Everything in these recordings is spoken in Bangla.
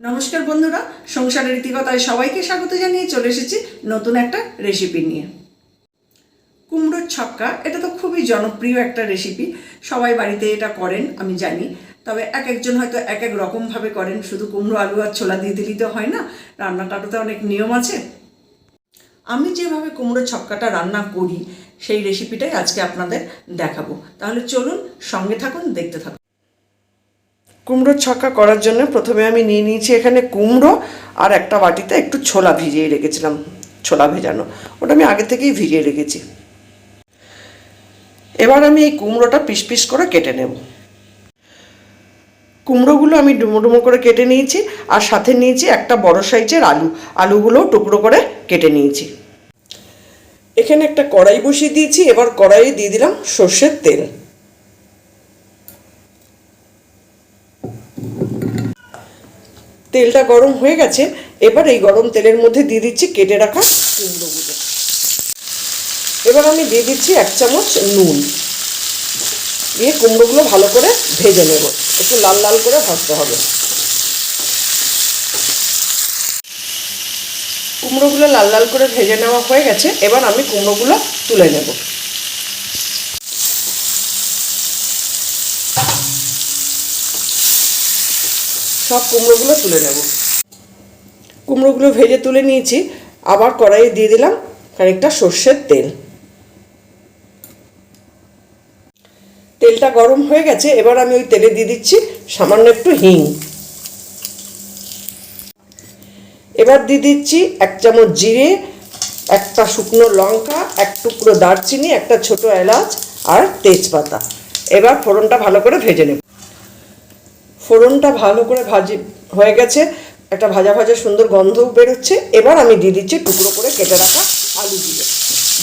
নমস্কার বন্ধুরা, সংসারের রীতিকতায় সবাইকে স্বাগত জানিয়ে চলে এসেছি নতুন একটা রেসিপি নিয়ে। কুমড়োর ছক্কা, এটা তো খুবই জনপ্রিয় একটা রেসিপি সবাই বাড়িতে এটা করেন, আমি জানি। তবে এক একজন হয়তো এক এক রকমভাবে করেন, শুধু কুমড়ো, আলু আর ছোলা দিয়ে দিলেই তো হয় না রান্নাটাতে তো অনেক নিয়ম আছে। আমি যেভাবে কুমড়োর ছক্কাটা রান্না করি, সেই রেসিপিটাই আজকে আপনাদের দেখাবো। তাহলে চলুন সঙ্গে থাকুন, দেখতে থাকুন। কুমড়োর ছক্কা করার জন্য প্রথমে আমি নিয়ে নিয়েছি এখানে কুমড়ো আর একটা বাটিতে একটু ছোলা ভিজিয়ে রেখেছিলাম, ছোলা ভেজানো। ওটা আমি আগে থেকেই ভিজিয়ে রেখেছি। এবার আমি এই কুমড়োটা পিস পিস করে কেটে নেব। কুমড়োগুলো আমি ডুমো ডুমো করে কেটে নিয়েছি আর সাথে নিয়েছি একটা বড় সাইজের আলু। আলুগুলোও টুকরো করে কেটে নিয়েছি। এখানে একটা কড়াই বসিয়ে দিয়েছি, এবার কড়াইয়ে দিয়ে দিলাম সর্ষের তেল। তেলটা গরম হয়ে গেছে, এবার এই গরম তেলের মধ্যে দিয়ে দিচ্ছি কেটে রাখা কুমড়োগুলো। এবার আমি দিয়ে দিচ্ছি এক চামচ নুন। দিয়ে কুমড়োগুলো ভালো করে ভেজে নেব। একটু লাল লাল করে ভাজতে হবে। কুমড়োগুলো লাল লাল করে ভেজে নেওয়া হয়ে গেছে, এবার আমি কুমড়োগুলো তুলে নেব। সব কুমড়োগুলো তুলে নেব। কুমড়োগুলো ভেজে তুলে নিয়েছি, আবার কড়াইয়ে দিয়ে দিলাম খানিকটা সর্ষের তেল। তেলটা গরম হয়ে গেছে, এবার আমি ওই তেলে দিয়ে দিচ্ছি সামান্য একটু হিং। এবার দিয়ে দিচ্ছি এক চামচ জিরে, একটা শুকনো লঙ্কা, এক টুকরো দারচিনি, একটা ছোট এলাচ আর তেজপাতা। এবার ফোড়নটা ভালো করে ভেজে নেব। ফোড়নটা ভালো করে ভাজি হয়ে গেছে, একটা ভাজা ভাজা সুন্দর গন্ধও বেরোচ্ছে। এবার আমি দিয়ে দিচ্ছি টুকরো করে কেটে রাখা আলুগুলো।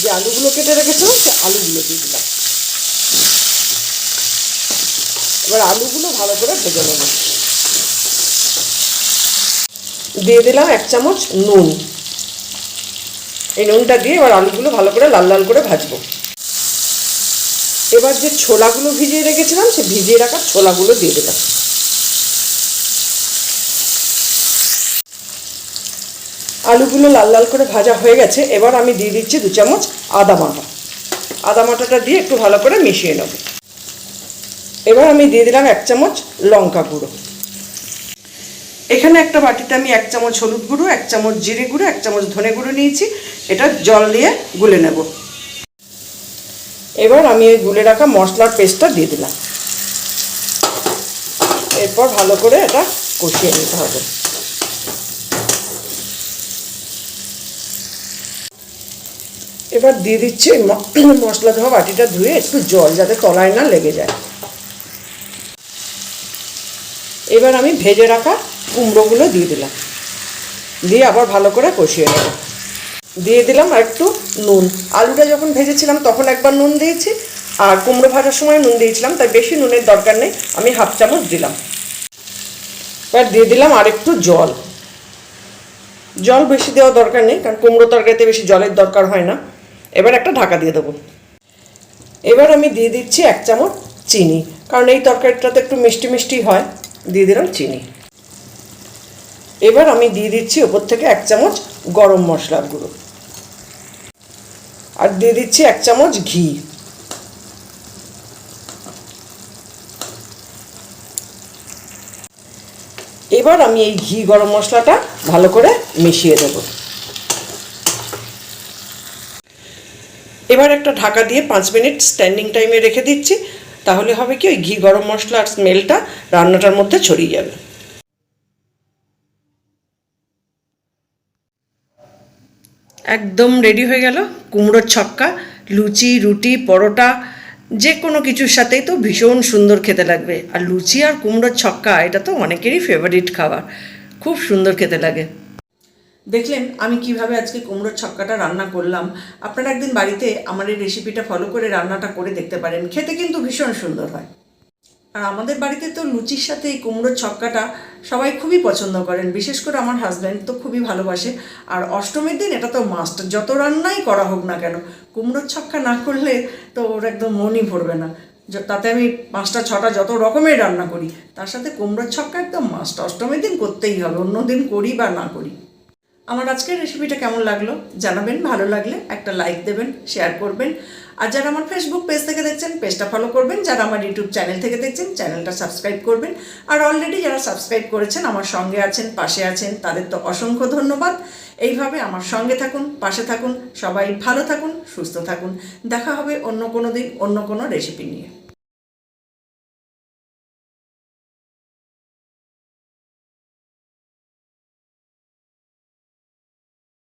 যে আলুগুলো কেটে রেখেছিলাম সে আলুগুলো দিয়ে দিলাম। এবার আলুগুলো ভালো করে ভেজে নেব। দিয়ে দিলাম এক চামচ নুন। এই নুনটা দিয়ে এবার আলুগুলো ভালো করে লাল লাল করে ভাজবো। এবার যে ছোলাগুলো ভিজিয়ে রেখেছিলাম, সে ভিজিয়ে রাখা ছোলাগুলো দিয়ে দিলাম। আলুগুলো লাল লাল করে ভাজা হয়ে গেছে, এবার আমি দিয়ে দিচ্ছি দু চামচ আদা বাটা। আদা বাটাটা দিয়ে একটু ভালো করে মিশিয়ে নেব। এবার আমি দিয়ে দিলাম এক চামচ লঙ্কা গুঁড়ো। এখানে একটা বাটিতে আমি এক চামচ হলুদ গুঁড়ো, এক চামচ জিরে গুঁড়ো, এক চামচ ধনে গুঁড়ো নিয়েছি। এটা জল দিয়ে গুলে নেব। এবার আমি এই গুলে রাখা মশলার পেস্টটা দিয়ে দিলাম। এরপর ভালো করে এটা কষিয়ে নিতে হবে। এবার দিয়ে দিচ্ছি মশলা ধোয়া বাটিটা ধুয়ে একটু জল যাতে তলায় না লেগে যায়। এবার আমি ভেজে রাখা কুমড়োগুলো দিয়ে দিলাম। দিয়ে আবার ভালো করে কষিয়ে নেব। দিয়ে দিলাম আর একটু নুন। আলুটা যখন ভেজেছিলাম তখন একবার নুন দিয়েছি, আর কুমড়ো ভাজার সময় নুন দিয়েছিলাম, তাই বেশি নুনের দরকার নেই, আমি হাফ চামচ দিলাম। এবার দিয়ে দিলাম আর একটু জল। জল বেশি দেওয়া দরকার নেই, কারণ কুমড়ো তরকারিতে বেশি জলের দরকার হয় না। এবার একটা ঢাকা দিয়ে দেবো। এবার আমি দিয়ে দিচ্ছি এক চামচ চিনি, কারণ এই তরকারিটাতে একটু মিষ্টি মিষ্টি হয়। দিয়ে দিলাম চিনি। এবার আমি দিয়ে দিচ্ছি ওপর থেকে এক চামচ গরম মশলার গুঁড়ো। আর দিয়ে দিচ্ছি এক চামচ ঘি। এবার আমি এই ঘি গরম মশলাটা ভালো করে মিশিয়ে দেব। এবার একটা ঢাকা দিয়ে পাঁচ মিনিট স্ট্যান্ডিং টাইমে রেখে দিচ্ছি। তাহলে হবে কি, ওই ঘি গরম মশলা আর স্মেলটা রান্নাটার মধ্যে ছড়িয়ে যাবে। একদম রেডি হয়ে গেল। কুমড়োর ছক্কা, লুচি, রুটি, পরোটা, যে কোনো কিছুর সাথেই তো ভীষণ সুন্দর খেতে লাগবে। আর লুচি আর কুমড়োর ছক্কা, এটা তো অনেকেরই ফেভারিট খাবার। খুব সুন্দর খেতে লাগে। দেখলেন আমি কীভাবে আজকে কুমড়োর ছক্কাটা রান্না করলাম। আপনারা একদিন বাড়িতে আমার এই রেসিপিটা ফলো করে রান্নাটা করে দেখতে পারেন। খেতে কিন্তু ভীষণ সুন্দর হয়। আর আমাদের বাড়িতে তো লুচির সাথে এই কুমড়োর ছক্কাটা সবাই খুবই পছন্দ করেন। বিশেষ করে আমার হাজব্যান্ড তো খুবই ভালোবাসে। আর অষ্টমীর দিন এটা তো মাস্ট যত রান্নাই করা হোক না কেন, কুমড়োর ছক্কা না করলে তো ওর একদম মনই ভরবে না। তাতে আমি পাঁচটা, ছটা যত রকমের রান্না করি, তার সাথে কুমড়োর ছক্কা একদম মাস্ট অষ্টমীর দিন করতেই হবে অন্য দিন করি বা না করি। আমার আজকের রেসিপিটা কেমন লাগল জানাবেন, ভালো লাগলে একটা লাইক দেবেন শেয়ার করবেন। আর যারা আমার ফেসবুক পেজ থেকে দেখছেন পেজটা ফলো করবেন। যারা আমার ইউটিউব চ্যানেল থেকে দেখছেন চ্যানেলটা সাবস্ক্রাইব করবেন। আর অলরেডি যারা সাবস্ক্রাইব করেছেন, আমার সঙ্গে আছেন, পাশে আছেন, তাদের তো অসংখ্য ধন্যবাদ। এইভাবে আমার সঙ্গে থাকুন, পাশে থাকুন, সবাই ভালো থাকুন, সুস্থ থাকুন। দেখা হবে অন্য কোনো দিন, অন্য কোনো রেসিপি নিয়ে।